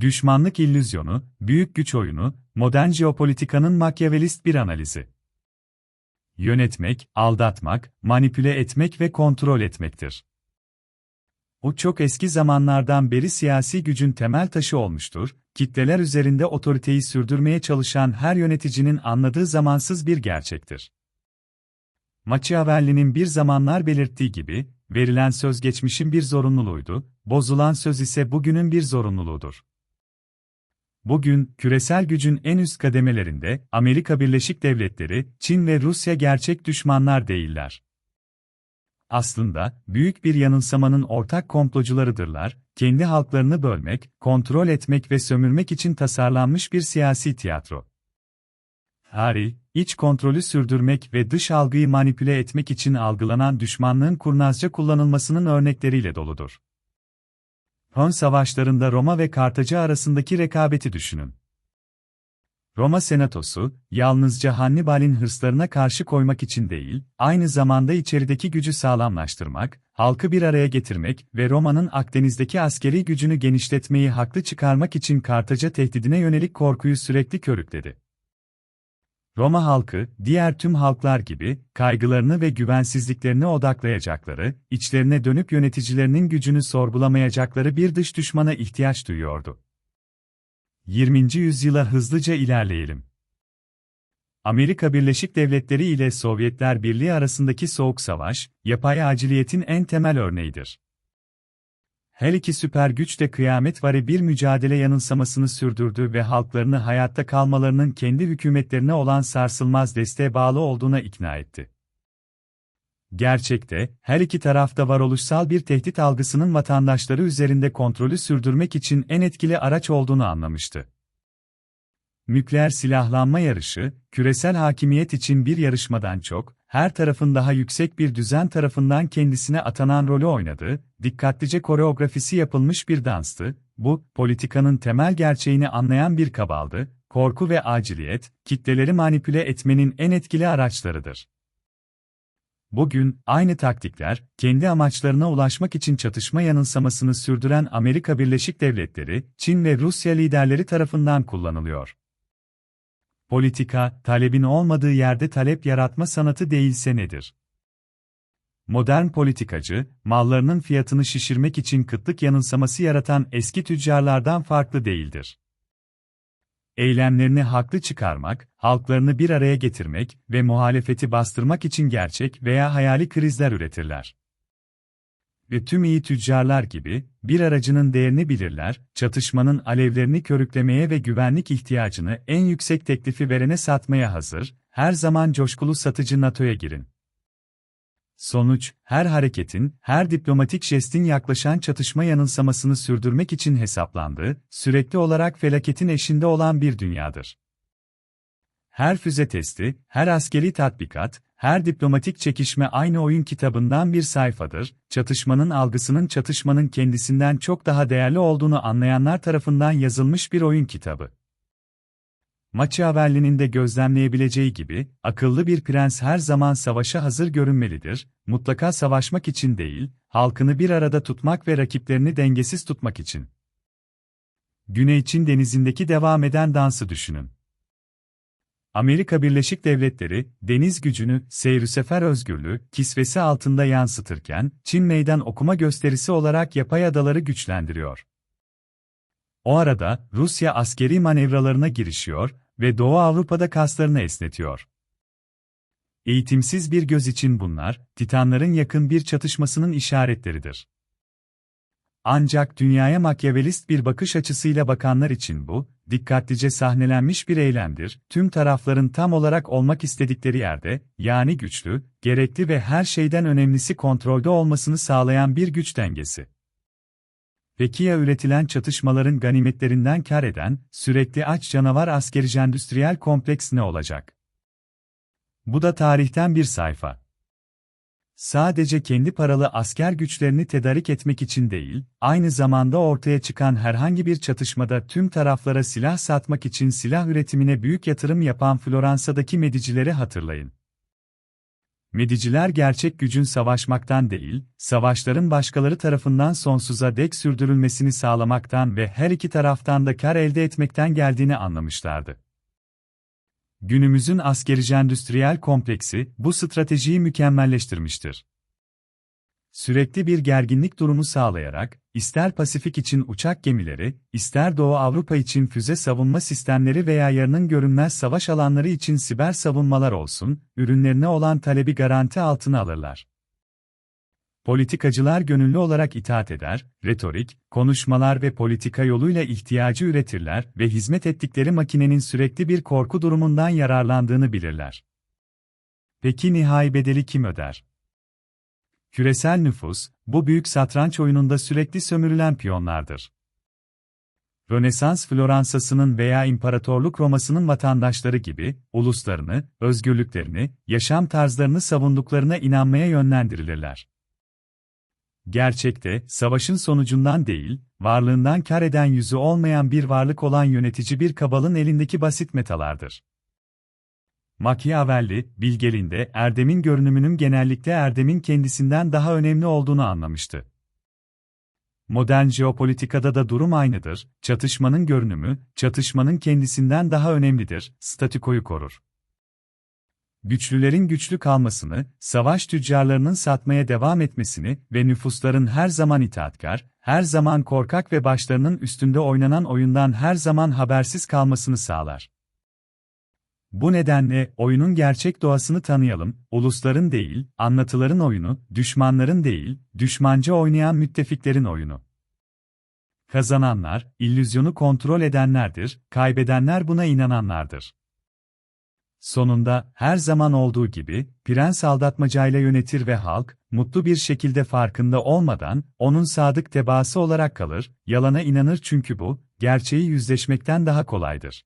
Düşmanlık illüzyonu, büyük güç oyunu, modern jeopolitikanın makyavelist bir analizi. Yönetmek, aldatmak, manipüle etmek ve kontrol etmektir. O çok eski zamanlardan beri siyasi gücün temel taşı olmuştur, kitleler üzerinde otoriteyi sürdürmeye çalışan her yöneticinin anladığı zamansız bir gerçektir. Machiavelli'nin bir zamanlar belirttiği gibi, verilen söz geçmişin bir zorunluluğuydu, bozulan söz ise bugünün bir zorunluluğudur. Bugün, küresel gücün en üst kademelerinde, Amerika Birleşik Devletleri, Çin ve Rusya gerçek düşmanlar değiller. Aslında, büyük bir yanılsamanın ortak komplocularıdırlar, kendi halklarını bölmek, kontrol etmek ve sömürmek için tasarlanmış bir siyasi tiyatro. Tarih, iç kontrolü sürdürmek ve dış algıyı manipüle etmek için algılanan düşmanlığın kurnazca kullanılmasının örnekleriyle doludur. Ön savaşlarında Roma ve Kartaca arasındaki rekabeti düşünün. Roma Senatosu, yalnızca Hannibal'in hırslarına karşı koymak için değil, aynı zamanda içerideki gücü sağlamlaştırmak, halkı bir araya getirmek ve Roma'nın Akdeniz'deki askeri gücünü genişletmeyi haklı çıkarmak için Kartaca tehdidine yönelik korkuyu sürekli körükledi. Roma halkı, diğer tüm halklar gibi, kaygılarını ve güvensizliklerini odaklayacakları, içlerine dönüp yöneticilerinin gücünü sorgulamayacakları bir dış düşmana ihtiyaç duyuyordu. 20. yüzyıla hızlıca ilerleyelim. Amerika Birleşik Devletleri ile Sovyetler Birliği arasındaki soğuk savaş, yapay aciliyetin en temel örneğidir. Her iki süper güç de kıyametvari bir mücadele yanılsamasını sürdürdü ve halklarını hayatta kalmalarının kendi hükümetlerine olan sarsılmaz desteğe bağlı olduğuna ikna etti. Gerçekte, her iki tarafta varoluşsal bir tehdit algısının vatandaşları üzerinde kontrolü sürdürmek için en etkili araç olduğunu anlamıştı. Nükleer silahlanma yarışı, küresel hakimiyet için bir yarışmadan çok, her tarafın daha yüksek bir düzen tarafından kendisine atanan rolü oynadı, dikkatlice koreografisi yapılmış bir danstı, bu, politikanın temel gerçeğini anlayan bir kabaldı, korku ve aciliyet, kitleleri manipüle etmenin en etkili araçlarıdır. Bugün, aynı taktikler, kendi amaçlarına ulaşmak için çatışma yanılsamasını sürdüren Amerika Birleşik Devletleri, Çin ve Rusya liderleri tarafından kullanılıyor. Politika, talebin olmadığı yerde talep yaratma sanatı değilse nedir? Modern politikacı, mallarının fiyatını şişirmek için kıtlık yanılsaması yaratan eski tüccarlardan farklı değildir. Eylemlerini haklı çıkarmak, halklarını bir araya getirmek ve muhalefeti bastırmak için gerçek veya hayali krizler üretirler. Ve tüm iyi tüccarlar gibi, bir aracının değerini bilirler, çatışmanın alevlerini körüklemeye ve güvenlik ihtiyacını en yüksek teklifi verene satmaya hazır, her zaman coşkulu satıcı NATO'ya girin. Sonuç, her hareketin, her diplomatik jestin yaklaşan çatışma yanılsamasını sürdürmek için hesaplandığı, sürekli olarak felaketin eşinde olan bir dünyadır. Her füze testi, her askeri tatbikat, her diplomatik çekişme aynı oyun kitabından bir sayfadır, çatışmanın algısının çatışmanın kendisinden çok daha değerli olduğunu anlayanlar tarafından yazılmış bir oyun kitabı. Machiavelli'nin de gözlemleyebileceği gibi, akıllı bir prens her zaman savaşa hazır görünmelidir, mutlaka savaşmak için değil, halkını bir arada tutmak ve rakiplerini dengesiz tutmak için. Güney Çin denizindeki devam eden dansı düşünün. Amerika Birleşik Devletleri, deniz gücünü, sefer özgürlüğü, kisvesi altında yansıtırken, Çin meydan okuma gösterisi olarak yapay adaları güçlendiriyor. O arada, Rusya askeri manevralarına girişiyor ve Doğu Avrupa'da kaslarını esnetiyor. Eğitimsiz bir göz için bunlar, titanların yakın bir çatışmasının işaretleridir. Ancak dünyaya makyavelist bir bakış açısıyla bakanlar için bu, dikkatlice sahnelenmiş bir eylemdir. Tüm tarafların tam olarak olmak istedikleri yerde, yani güçlü, gerekli ve her şeyden önemlisi kontrolde olmasını sağlayan bir güç dengesi. Peki ya üretilen çatışmaların ganimetlerinden kar eden, sürekli aç canavar askeri endüstriyel kompleks ne olacak? Bu da tarihten bir sayfa. Sadece kendi paralı asker güçlerini tedarik etmek için değil, aynı zamanda ortaya çıkan herhangi bir çatışmada tüm taraflara silah satmak için silah üretimine büyük yatırım yapan Floransa'daki Medicileri hatırlayın. Mediciler gerçek gücün savaşmaktan değil, savaşların başkaları tarafından sonsuza dek sürdürülmesini sağlamaktan ve her iki taraftan da kar elde etmekten geldiğini anlamışlardı. Günümüzün askeri-endüstriyel kompleksi bu stratejiyi mükemmelleştirmiştir. Sürekli bir gerginlik durumu sağlayarak, ister Pasifik için uçak gemileri, ister Doğu Avrupa için füze savunma sistemleri veya yarının görünmez savaş alanları için siber savunmalar olsun, ürünlerine olan talebi garanti altına alırlar. Politikacılar gönüllü olarak itaat eder, retorik, konuşmalar ve politika yoluyla ihtiyacı üretirler ve hizmet ettikleri makinenin sürekli bir korku durumundan yararlandığını bilirler. Peki nihai bedeli kim öder? Küresel nüfus, bu büyük satranç oyununda sürekli sömürülen piyonlardır. Rönesans Floransa'sının veya İmparatorluk Roma'sının vatandaşları gibi, uluslarını, özgürlüklerini, yaşam tarzlarını savunduklarına inanmaya yönlendirilirler. Gerçekte, savaşın sonucundan değil, varlığından kar eden yüzü olmayan bir varlık olan yönetici bir kabalın elindeki basit metalardır. Machiavelli, bilgelinde Erdem'in görünümünün genellikle Erdem'in kendisinden daha önemli olduğunu anlamıştı. Modern jeopolitikada da durum aynıdır, çatışmanın görünümü, çatışmanın kendisinden daha önemlidir, statükoyu korur. Güçlülerin güçlü kalmasını, savaş tüccarlarının satmaya devam etmesini ve nüfusların her zaman itaatkar, her zaman korkak ve başlarının üstünde oynanan oyundan her zaman habersiz kalmasını sağlar. Bu nedenle oyunun gerçek doğasını tanıyalım, ulusların değil, anlatıların oyunu, düşmanların değil, düşmanca oynayan müttefiklerin oyunu. Kazananlar, illüzyonu kontrol edenlerdir, kaybedenler buna inananlardır. Sonunda, her zaman olduğu gibi, prens aldatmacayla yönetir ve halk, mutlu bir şekilde farkında olmadan, onun sadık tebaası olarak kalır, yalana inanır çünkü bu, gerçeği yüzleşmekten daha kolaydır.